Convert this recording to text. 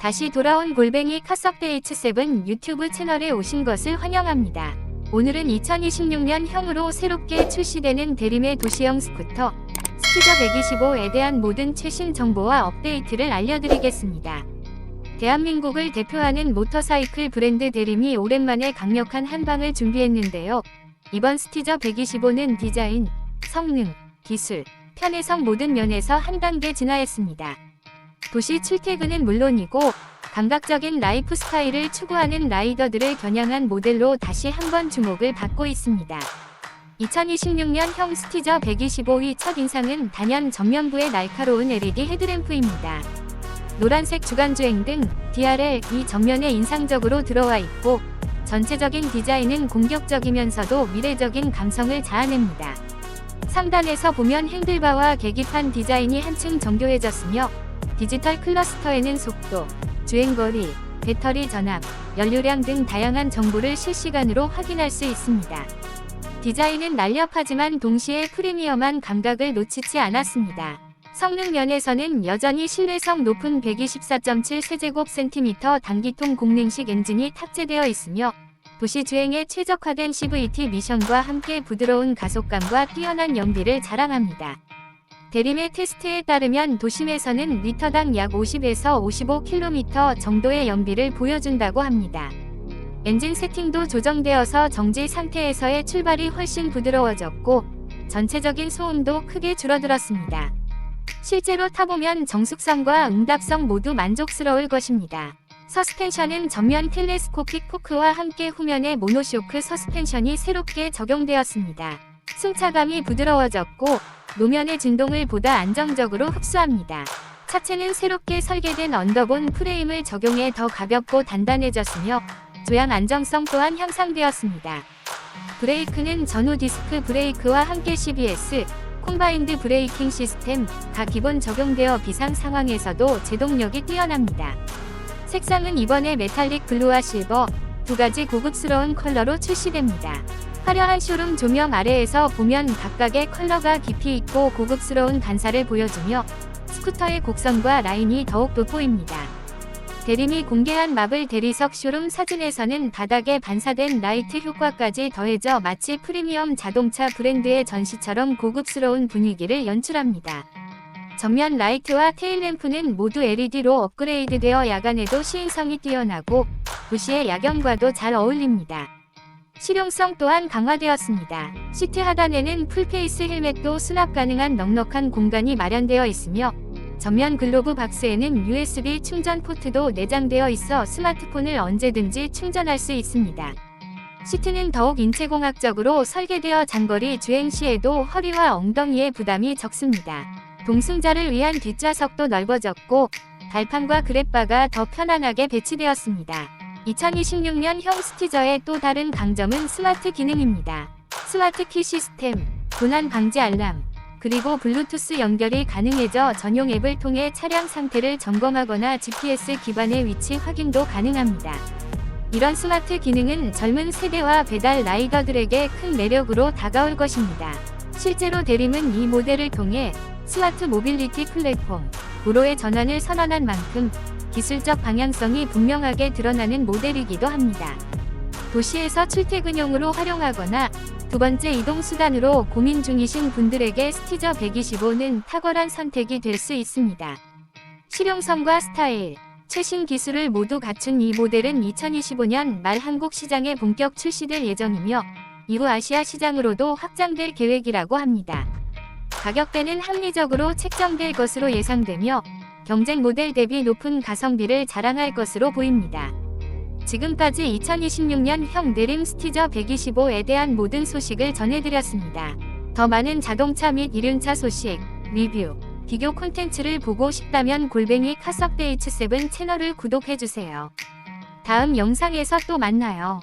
다시 돌아온 골뱅이 카석데 H7 유튜브 채널에 오신 것을 환영합니다. 오늘은 2026년 형으로 새롭게 출시되는 대림의 도시형 스쿠터 스피저 125에 대한 모든 최신 정보와 업데이트를 알려드리겠습니다. 대한민국을 대표하는 모터사이클 브랜드 대림이 오랜만에 강력한 한방을 준비했는데요. 이번 스티저 125는 디자인, 성능, 기술, 편의성 모든 면에서 한 단계 진화했습니다. 도시 출퇴근은 물론이고 감각적인 라이프 스타일을 추구하는 라이더들을 겨냥한 모델로 다시 한번 주목을 받고 있습니다. 2026년 형 스티저 125의 첫 인상은 단연 전면부의 날카로운 LED 헤드램프입니다. 노란색 주간주행 등 DRL이 전면에 인상적으로 들어와 있고 전체적인 디자인은 공격적이면서도 미래적인 감성을 자아냅니다. 상단에서 보면 핸들바와 계기판 디자인이 한층 정교해졌으며 디지털 클러스터에는 속도, 주행거리, 배터리 전압, 연료량 등 다양한 정보를 실시간으로 확인할 수 있습니다. 디자인은 날렵하지만 동시에 프리미엄한 감각을 놓치지 않았습니다. 성능 면에서는 여전히 신뢰성 높은 124.7 세제곱센티미터 단기통 공랭식 엔진이 탑재되어 있으며 도시 주행에 최적화된 CVT 미션과 함께 부드러운 가속감과 뛰어난 연비를 자랑합니다. 대림의 테스트에 따르면 도심에서는 리터당 약 50에서 55km 정도의 연비를 보여준다고 합니다. 엔진 세팅도 조정되어서 정지 상태에서의 출발이 훨씬 부드러워졌고 전체적인 소음도 크게 줄어들었습니다. 실제로 타보면 정숙성과 응답성 모두 만족스러울 것입니다. 서스펜션은 전면 텔레스코픽 포크와 함께 후면에 모노쇼크 서스펜션이 새롭게 적용되었습니다. 승차감이 부드러워졌고 노면의 진동을 보다 안정적으로 흡수합니다. 차체는 새롭게 설계된 언더본 프레임을 적용해 더 가볍고 단단해졌으며 조향 안정성 또한 향상되었습니다. 브레이크는 전후 디스크 브레이크와 함께 CBS, 콤바인드 브레이킹 시스템,가 기본 적용되어 비상 상황에서도 제동력이 뛰어납니다. 색상은 이번에 메탈릭 블루와 실버 두 가지 고급스러운 컬러로 출시됩니다. 화려한 쇼룸 조명 아래에서 보면 각각의 컬러가 깊이 있고 고급스러운 간사를 보여주며 스쿠터의 곡선과 라인이 더욱 돋보입니다. 대림이 공개한 마블 대리석 쇼룸 사진에서는 바닥에 반사된 라이트 효과까지 더해져 마치 프리미엄 자동차 브랜드의 전시처럼 고급스러운 분위기를 연출합니다. 전면 라이트와 테일램프는 모두 LED로 업그레이드되어 야간에도 시인성이 뛰어나고 도시의 야경과도 잘 어울립니다. 실용성 또한 강화되었습니다. 시트 하단에는 풀페이스 헬멧도 수납 가능한 넉넉한 공간이 마련되어 있으며 전면 글로브 박스에는 USB 충전 포트도 내장되어 있어 스마트폰을 언제든지 충전할 수 있습니다. 시트는 더욱 인체공학적으로 설계되어 장거리 주행 시에도 허리와 엉덩이의 부담이 적습니다. 동승자를 위한 뒷좌석도 넓어졌고 발판과 그랩바가 더 편안하게 배치되었습니다. 2026년 형 스티저의 또 다른 강점은 스마트 기능입니다. 스마트 키 시스템, 도난 방지 알람, 그리고 블루투스 연결이 가능해져 전용 앱을 통해 차량 상태를 점검하거나 GPS 기반의 위치 확인도 가능합니다. 이런 스마트 기능은 젊은 세대와 배달 라이더들에게 큰 매력으로 다가올 것입니다. 실제로 대림은 이 모델을 통해 스마트 모빌리티 플랫폼 으로의 전환을 선언한 만큼 기술적 방향성이 분명하게 드러나는 모델이기도 합니다. 도시에서 출퇴근용으로 활용하거나 두 번째 이동 수단으로 고민 중이신 분들에게 스티저 125는 탁월한 선택이 될 수 있습니다. 실용성과 스타일, 최신 기술을 모두 갖춘 이 모델은 2025년 말 한국 시장에 본격 출시될 예정이며 이후 아시아 시장으로도 확장될 계획이라고 합니다. 가격대는 합리적으로 책정될 것으로 예상되며 경쟁 모델 대비 높은 가성비를 자랑할 것으로 보입니다. 지금까지 2026년형 내림 스티저 125에 대한 모든 소식을 전해드렸습니다. 더 많은 자동차 및 이륜차 소식, 리뷰, 비교 콘텐츠를 보고 싶다면 골뱅이 카석데이츠7 채널을 구독해주세요. 다음 영상에서 또 만나요.